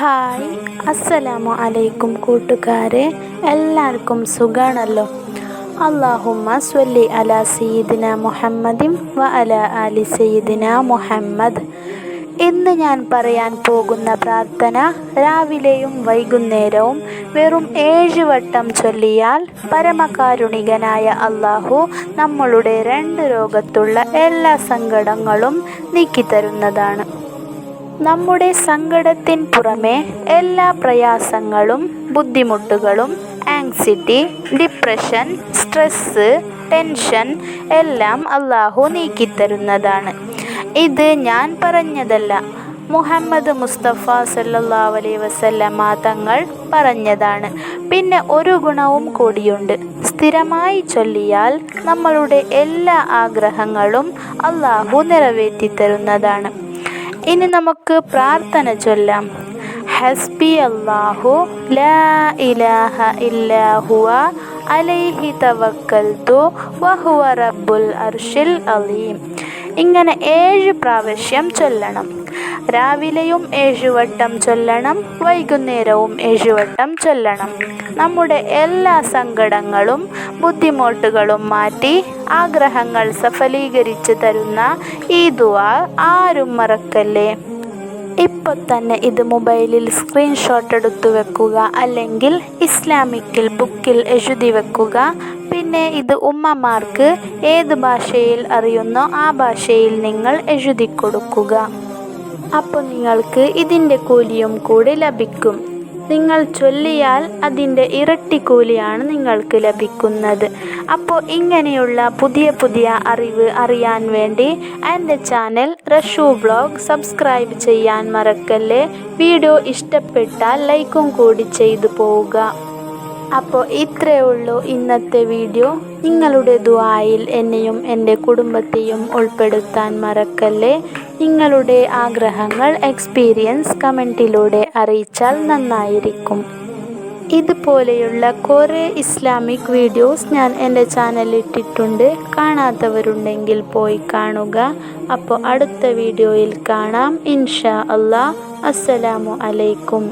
Hi അസ്സലാമു അലൈക്കും കൂട്ടുകാരെ. എല്ലാവർക്കും സുഖാണല്ലോ. അള്ളാഹുമ്മ സ്വല്ലി അല സയ്യിദിന മുഹമ്മദിൻ വ അല അലി സയ്യിദിന മുഹമ്മദ്. ഇന്ന് ഞാൻ പറയാൻ പോകുന്ന പ്രാർത്ഥന രാവിലെയും വൈകുന്നേരവും വെറും ഏഴ് വട്ടം ചൊല്ലിയാൽ പരമകാരുണികനായ അള്ളാഹു നമ്മളുടെ രണ്ട് രോഗത്തുള്ള എല്ലാ സങ്കടങ്ങളും നീക്കിത്തരുന്നതാണ് നമ്മുടെ സങ്കടത്തിന് പുറമെ എല്ലാ പ്രയാസങ്ങളും ബുദ്ധിമുട്ടുകളും ആങ്സിറ്റി ഡിപ്രഷൻ സ്ട്രെസ് ടെൻഷൻ എല്ലാം അള്ളാഹു നീക്കിത്തരുന്നതാണ്. ഇത് ഞാൻ പറഞ്ഞതല്ല. മുഹമ്മദ് മുസ്തഫ സല്ലല്ലാഹു അലൈഹി വസല്ലമ തങ്ങൾ പറഞ്ഞതാണ്. പിന്നെ ഒരു ഗുണവും കൂടിയുണ്ട്. സ്ഥിരമായി ചൊല്ലിയാൽ നമ്മളുടെ എല്ലാ ആഗ്രഹങ്ങളും അള്ളാഹു നിറവേറ്റി തരുന്നതാണ് ഇനി നമുക്ക് പ്രാർത്ഥന ചൊല്ലാം. ഹസ്ബി അല്ലാഹു ലാ ഇലാഹ ഇല്ലാ ഹുവ അലൈഹി തവക്കൽതു വഹുവ റബ്ബുൽ അർഷിൽ അലീം. ഇങ്ങനെ ഏഴ് പ്രാവശ്യം ചൊല്ലണം. രാവിലെയും ഏഴുവട്ടം ചൊല്ലണം വൈകുന്നേരവും ഏഴുവട്ടം ചൊല്ലണം. നമ്മുടെ എല്ലാ സങ്കടങ്ങളും ബുദ്ധിമുട്ടുകളും മാറ്റി ആഗ്രഹങ്ങൾ സഫലീകരിച്ചു തരുന്ന ഈ ദുആ ആരും മറക്കല്ലേ? ഇപ്പോൾ തന്നെ ഇത് മൊബൈലിൽ സ്ക്രീൻഷോട്ട് എടുത്തു വെക്കുക അല്ലെങ്കിൽ ഇസ്ലാമിക്കിൽ ബുക്കിൽ എഴുതി വെക്കുക. പിന്നെ ഇത് ഉമ്മമാർക്ക് ഏത് ഭാഷയിൽ അറിയുന്നോ ആ ഭാഷയിൽ നിങ്ങൾ എഴുതി കൊടുക്കുക. അപ്പോൾ നിങ്ങൾക്ക് ഇതിന്റെ കൂലിയും കൂടി ലഭിക്കും. നിങ്ങൾ ചൊല്ലിയാൽ അതിന്റെ ഇരട്ടി കൂലിയാണ് നിങ്ങൾക്ക് ലഭിക്കുന്നത്. അപ്പോൾ ഇങ്ങനെയുള്ള പുതിയ പുതിയ അറിവ് അറിയാൻ വേണ്ടി എന്റെ ചാനൽ റഷു ബ്ലോഗ് സബ്സ്ക്രൈബ് ചെയ്യാൻ മറക്കല്ലേ? വീഡിയോ ഇഷ്ടപ്പെട്ടാൽ ലൈക്കും കൂടി ചെയ്തു പോവുക. അപ്പോൾ ഇത്രയേ ഉള്ളൂ ഇന്നത്തെ വീഡിയോ. നിങ്ങളുടെ ദുആയിൽ എന്നെയും എന്റെ കുടുംബത്തെയും ഉൾപ്പെടുത്താൻ മറക്കല്ലേ? നിങ്ങളുടെ ആഗ്രഹങ്ങൾ എക്സ്പീരിയൻസ് കമന്റിലൂടെ അറിയിച്ചാൽ നന്നായിരിക്കും. ഇതുപോലെയുള്ള കുറേ ഇസ്ലാമിക് വീഡിയോസ് ഞാൻ എന്റെ ചാനലിൽ ഇട്ടിട്ടുണ്ട്. കാണാത്തവരുണ്ടെങ്കിൽ പോയി കാണുക. അപ്പോൾ അടുത്ത വീഡിയോയിൽ കാണാം. ഇൻഷാ അല്ലാ അസ്സലാമു അലൈക്കും.